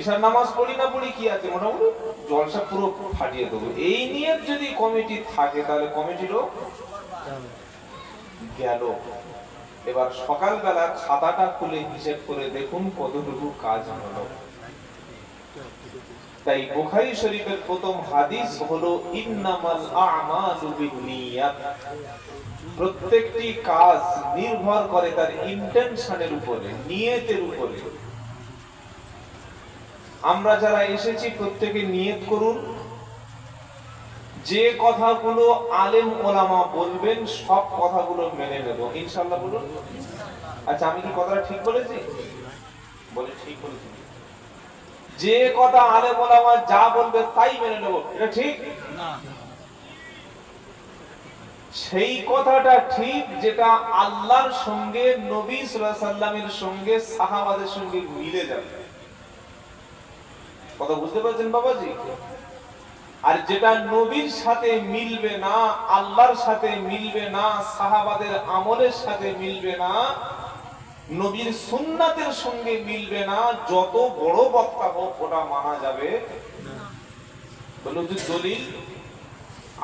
এসার নামাজ পড়ি না পড়ি কি আছে? মোটামুটি জলসা পুরো ফাটিয়ে দেবো। এই নিয়ে যদি কমিটি থাকে, তাহলে কমিটিরও গেল। এবার সকালবেলা খাতাটা খুলে হিসেব করে দেখুন কতটুকু কাজ হলো। তাই বুখারী শরীফের প্রথম হাদিস হলো প্রত্যেকটি কাজ নির্ভর করে তার ইন্টেনশনের উপরে, নিয়তের উপরে। আমরা যারা এসেছি প্রত্যেকে নিয়ত করুন। যে কথাগুলো আলেম ওলামা বলবেন সব কথাগুলো মেনে নেব। ইনশাআল্লাহ বলুন। আচ্ছা আমি কি কথাটা ঠিক বলেছি? বলে ঠিক বলেছি। যে কথা আলেম ওলামা যা বলবে তাই মেনে নেব। এটা ঠিক? সেই কথাটা ঠিক যেটা আল্লাহর সঙ্গে নবী সাল্লামের সঙ্গে সাহাবাদের সঙ্গে মিলে যাবে। কথা বুঝতে পারছেন বাবাজি? আর যেটা নবীর সাথে মিলবে না, আল্লাহর সাথে মিলবে না, সাহাবাদের আমলের সাথে মিলবে না, নবীর সুন্নাতের সঙ্গে মিলবে না, যত বড় বক্তা হোক, ওটা মানা যাবে দলিল।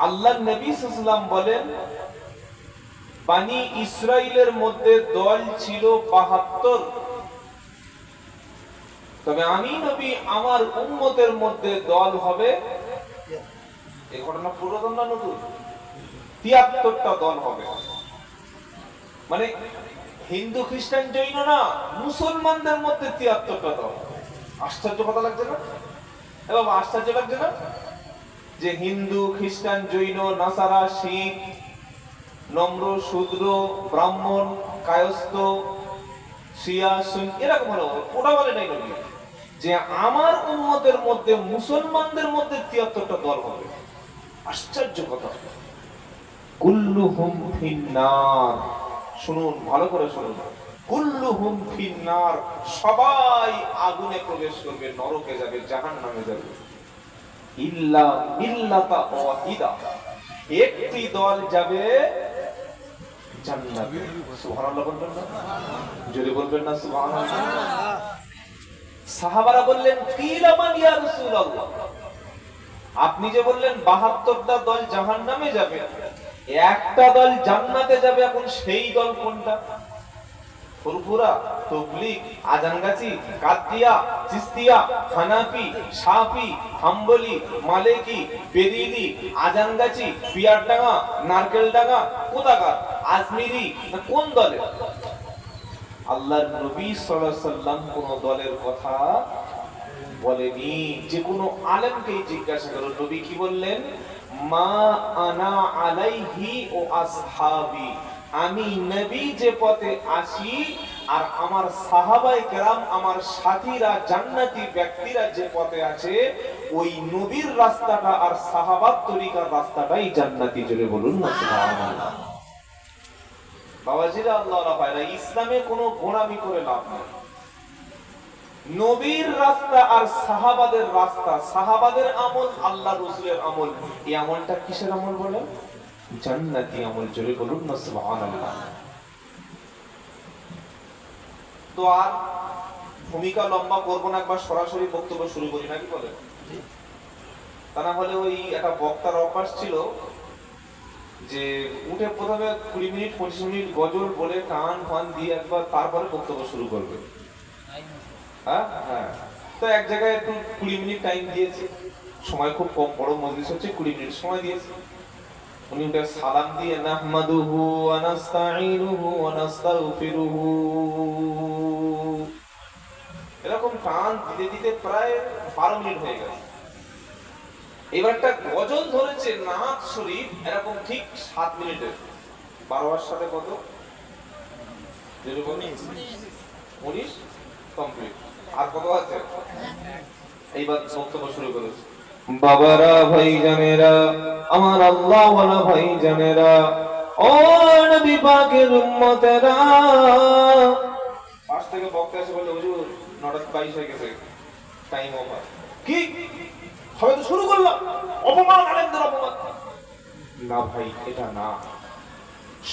আল্লাহ নবী সাল্লাম বলেন, বানি ইসরাইলের মধ্যে দল ছিল বাহাত্তর। তবে আমি নবী আমার উম্মতের মধ্যে দল হবে। এই ঘটনা পুরাতন না নতুন? তিয়াত্তরটা দল হবে। মানে হিন্দু, খ্রিস্টান, জৈন না, মুসলমানদের মধ্যে তিয়াত্তরটা দল। আশ্চর্য কথা লাগছে না? এবং আশ্চর্য লাগছে না? যে হিন্দু, খ্রিস্টান, জৈন, নাসারা, শিখ, নম্র, শূদ্র, ব্রাহ্মণ, কায়স্থ শিয়া সুন এরকম ওটা বলে নাই যে আমার উম্মতের মধ্যে, মুসলমানদের মধ্যে তিয়াত্তরটা দল হবে। আশ্চর্য কথা। কুল্লুহুম ফিন্নার। শুনুন, ভালো করে শুনুন। কুল্লুহুম ফিন্নার, সবাই আগুনে প্রবেশ করবে, নরকে যাবে, জাহান্নামে যাবে। ইল্লা মিল্লাতা ওয়াহিদা। একটি দল যাবে আপনি যে বললেন 72টা দল জাহান্নামে যাবে। একটা দল জান্নাতে যাবে, এখন সেই দল কোনটা? ফুরফুরা তবলিগ, আজানগাছি চিস্তিয়া, হানাফি শাফি হাম্বলি, মালিকি আজানগাছি পিয়ারডাঙ্গা নারকেলডাঙ্গা, কোথাকার, আজমিরি কোন দলে আল্লাহর নবী সাল্লাম কোন দলের কথা বলেনি। যে কোনো আলেমকেই জিজ্ঞাসা করো নবী কি বললেন? মা আনা আলাইহি ও আসহাবি। আমি নবী যে পথে আসি, আর আমার সাহাবাই কেরাম, আমার সাথীরা, জান্নাতি ব্যক্তিরা যে পথে আছে, ওই নবীর রাস্তাটা আর সাহাবাত তরিকার রাস্তাটাই জান্নাতি জুড়ে বলুন না বাবাজিরা আল্লাহ ভাইরা ইসলামে কোনো গোড়ামি করে লাভ নেই। নবীর রাস্তা আর সাহাবাদের রাস্তা, সাহাবাদের আমল আল্লাহ রসুলের আমল, এই আমলটা কিসের আমল বলে জান্নাতি আমল জোরে বলুন, না সুবহানাল্লাহ। তো আর ভূমিকা লম্বা করব না, একবার সরাসরি বক্তব্য শুরু করি, নাকি তা না হলে ওই একটা বক্তার অভ্যাস ছিল যে উঠে প্রথমে কুড়ি মিনিট, পঁচিশ মিনিট গজল বলে টান ফান দিয়ে একবার তারপরে বক্তব্য শুরু করবে। হ্যাঁ? হ্যাঁ। তো এক জায়গায় একটু কুড়ি মিনিট টাইম দিয়েছে। সময় খুব কম, বড় মজলিস হচ্ছে, কুড়ি মিনিট সময় দিয়েছে। নাহমাদুহু ওয়া নাস্তাঈনুহু ওয়া নাস্তাগফিরুহু। এরকম টান দিতে দিতে প্রায় বারো মিনিট হয়ে গেছে এবার একটা গজল ধরেছে নাথ শরীফ এরকম ঠিক সাত মিনিটের বারোয়ার সাথে কত? উনিশ। কমপ্লিট। আর কত আছে? এইবার বক্তব্য শুরু করেছে। বাবারা ভাই জানেরা আমার আল্লাহ ওয়ালা ভাই জানেরা ও নবী পাকের উম্মতেরা। পাশ থেকে বক্তা এসে বললে হুজুর নটা বাইশ হয়ে গেছে টাইম ওভার কি? সবাই তো শুরু করলাম অপমান আলেমদের অপমান। না ভাই এটা না।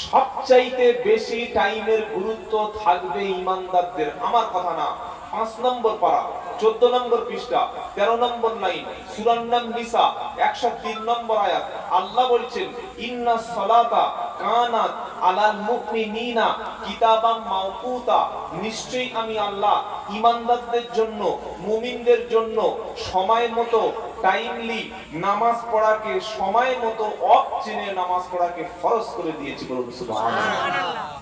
সবচাইতে বেশি টাইমের গুরুত্ব থাকবে ইমানদারদের আমার কথা না। পাঁচ নম্বর পারা চোদ্দ নম্বর পৃষ্ঠা, তেরো নম্বর লাইন, সুরান্নাম নিসা, একশো তিন নম্বর আয়াত। আল্লাহ বলছেন, ইন্না সলাতা কানাত কিতাবাম মাওকুতা। নিশ্চয়ই আমি আল্লাহ ইমানদারদের জন্য, মুমিনদের জন্য সময় মতো টাইমলি নামাজ পড়াকে, সময় মতো অফ চিনে নামাজ পড়াকে ফরজ করে দিয়েছি বলুন সুবহানাল্লাহ।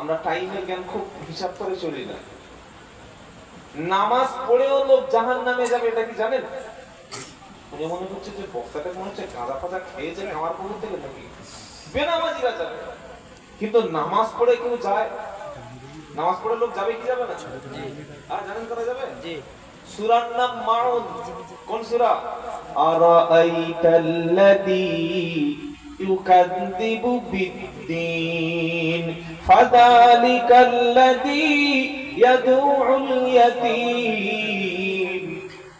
আমরা টাইমের জ্ঞান খুব হিসাব করে চলি না। নামাজ পড়েও লোক জাহান নামে যাবে এটা কি জানেন? উনি মনে হচ্ছে যে বক্তাটা মনে হচ্ছে গাঁদা ফাঁদা খেয়েছে খাওয়ার পর থেকে নাকি? বেনামাজিরা যাবে। কিন্তু নামাজ পড়ে কেউ যায়? নামাজ পড়ে লোক যাবে কি যাবে না? আর জানেন করা যাবে? সূরার নাম মাউদ কোন সূরা? আরাআইতাল্লাযী يكذب بالدين فذلك الذي يدعو اليتيم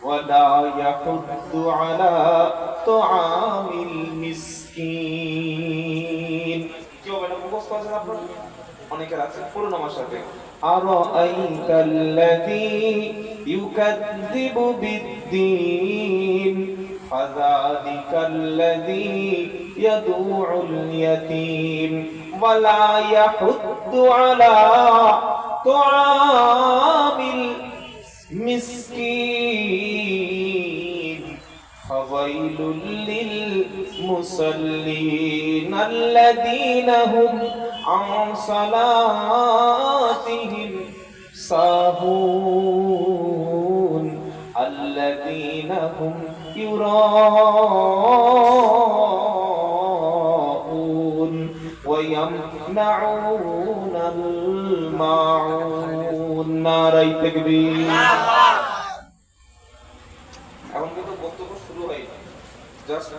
ولا يحض على طعام المسكين কেউ এটা মুখস্থ আছে আপনার অনেকের আছে পড়ুন আমার সাথে أرأيت الذي يكذب بالدين فذلك الذي يدعو اليتيم ولا يحض على طعام المسكين فويل للمصلين الذين هم عن صلاتهم ساهون الذين هم يراءون ويمنعون الماعون ناري تكبير এখন কিন্তু বক্তব্য শুরু হয়নি জাস্ট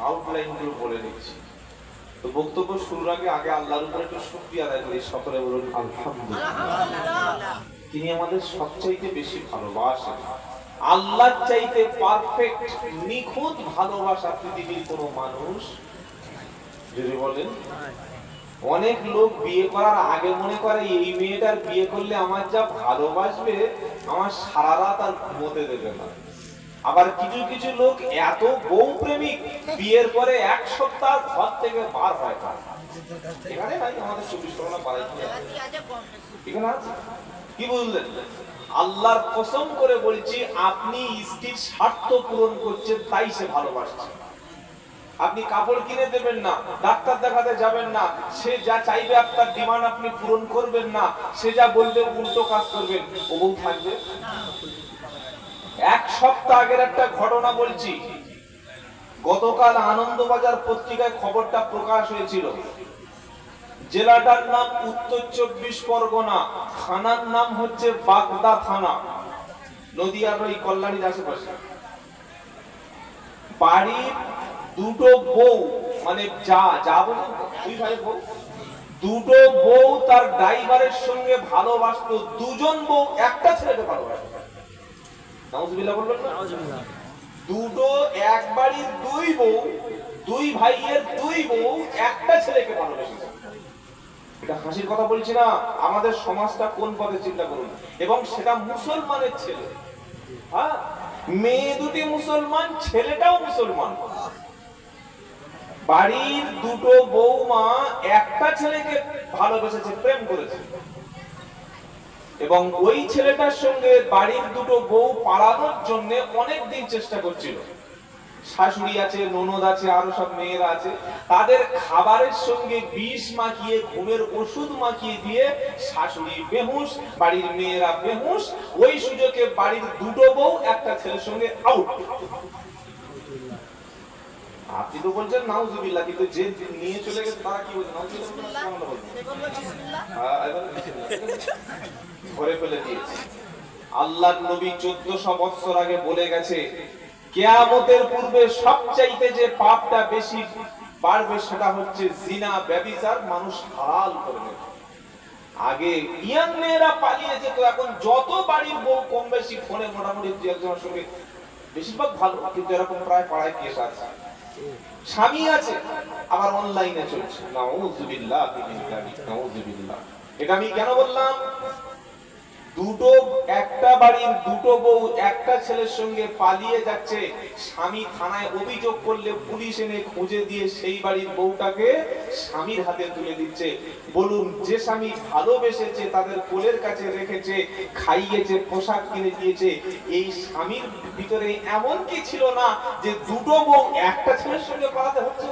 আউটলাইন গুলো বলে নিচ্ছি তো বক্তব্য শুরুর আগে আগে আল্লাহর উপরে একটু শুকরিয়া আদায় করি সকলে বলুন আলহামদুলিল্লাহ তিনি আমাদের সবচাইতে বেশি ভালোবাসেন আল্লাহর চাইতে পারফেক্ট নিখুঁত ভালোবাসা পৃথিবীর কোনো মানুষ যদি বলেন অনেক লোক বিয়ে করার আগে মনে করে, এই মেয়েটার বিয়ে করলে আমার যা ভালোবাসবে, আমার সারা রাত আর ঘুমোতে দেবে না। আবার কিছু কিছু লোক এত বউ প্রেমিক বিয়ের পরে এক সপ্তাহ ঘর থেকে বার হয় না। এখানে নাই আমাদের চব্বিশ পরগনা পাড়ায় আছে? কি বুঝলেন আল্লাহর কসম করে বলছি, আপনি স্ত্রীর স্বার্থ পূরণ করছেন, তাই সে ভালোবাসছে। আপনি কাপড় কিনে দেবেন না, ডাক্তার দেখাতে যাবেন না, সে যা চাইবে আপনার ডিমান্ড আপনি পূরণ করবেন না, সে যা বলবে উল্টো কাজ করবেন। ও বউ থাকবে। এক সপ্তাহ আগের একটা ঘটনা বলছি। গতকাল আনন্দবাজার পত্রিকায় খবরটা প্রকাশ হয়েছিল। জেলাটার নাম উত্তর চব্বিশ পরগনা, থানার নাম হচ্ছে বাগদা থানা, নদিয়ার ওই কল্যাণীর আশেপাশে। বাড়ির দুটো বউ মানে যা যা বলে দুই ভাই বউ দুটো বউ তার ড্রাইভারের সঙ্গে ভালোবাসতো দুজন বউ একটা ছেলেকে ভালোবাসতো। নাউজুবিল্লাহ বলবেন না? দুটো এক বাড়ির দুই বউ দুই ভাইয়ের দুই বউ একটা ছেলেকে ভালোবেসেছে। এটা হাসির কথা বলছি না আমাদের সমাজটা কোন পথে চিন্তা করুন। এবং সেটা মুসলমানের ছেলে। হ্যাঁ? মেয়ে দুটি মুসলমান ছেলেটাও মুসলমান। বাড়ির দুটো বৌমা একটা ছেলেকে ভালোবেসেছে, প্রেম করেছে। এবং ওই ছেলেটার সঙ্গে বাড়ির দুটো বউ পালানোর জন্য অনেক দিন চেষ্টা করছিল। শাশুড়ি আছে, ননদ আছে, আরও সব মেয়েরা আছে। তাদের খাবারের সঙ্গে বিষ মাখিয়ে, ঘুমের ওষুধ মাখিয়ে দিয়ে শাশুড়ি বেহুশ, বাড়ির মেয়েরা বেহুশ, ওই সুযোগে বাড়ির দুটো বউ একটা ছেলের সঙ্গে আউট আপনি তো বলছেন নাউজুবিল্লাহ কিন্তু যে নিয়ে চলে গেছে তারা কি বলছে? হ্যাঁ, ধরে ফেলে দিয়েছে। আল্লাহ নবী চোদ্দশো বৎসর আগে বলে গেছে কেয়ামতের পূর্বে সবচাইতে যে পাপটা বেশি বাড়বে সেটা হচ্ছে জিনা ব্যবিচার মানুষ হালাল করে নেবে। আগে ইয়াং মেয়েরা পালিয়ে যেত এখন যত বাড়ির বউ কম বেশি ফোনে মোটামুটি দু একজনের সঙ্গে বেশিরভাগ ভালো কিন্তু এরকম প্রায় পাড়ায় কেস আছে। স্বামী আছে আবার অনলাইনে চলছে। নাউজুবিল্লাহ নাউজুবিল্লাহ। এটা আমি কেন বললাম? দুটো, একটা বাড়ির দুটো বউ একটা ছেলের সঙ্গে পালিয়ে যাচ্ছে। স্বামী থানায় অভিযোগ করলে পুলিশ এনে খুঁজে দিয়ে সেই বাড়ির বউটাকে স্বামীর হাতে তুলে দিচ্ছে। বলুন, যে স্বামী ভালোবেসেছে, তাদের কোলের কাছে রেখেছে, খাইয়েছে, পোশাক কিনে দিয়েছে, এই স্বামীর ভিতরে এমন কি ছিল না যে দুটো বউ একটা ছেলের সঙ্গে পালাতে হচ্ছে?